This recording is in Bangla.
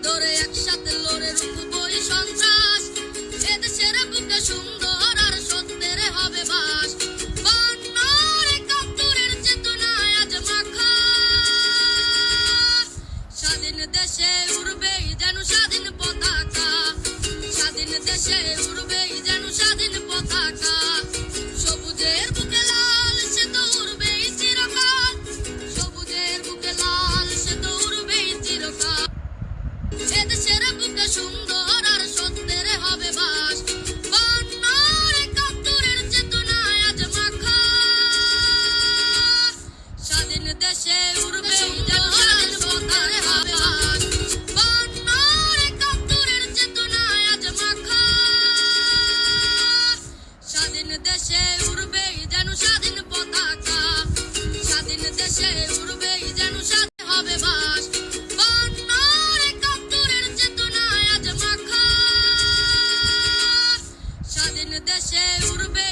Dore jak szaty, lory, ruchu boisz সেদিন দেশে উড়বে উজাল সেদিন সোনার হবে স্বাধীন দেশে উড়বে যেন স্বাধীন পতাকা। স্বাধীন দেশে উড়বে যেন স্বাধীন হবে বাস। স্বাধীন দেশে উড়বে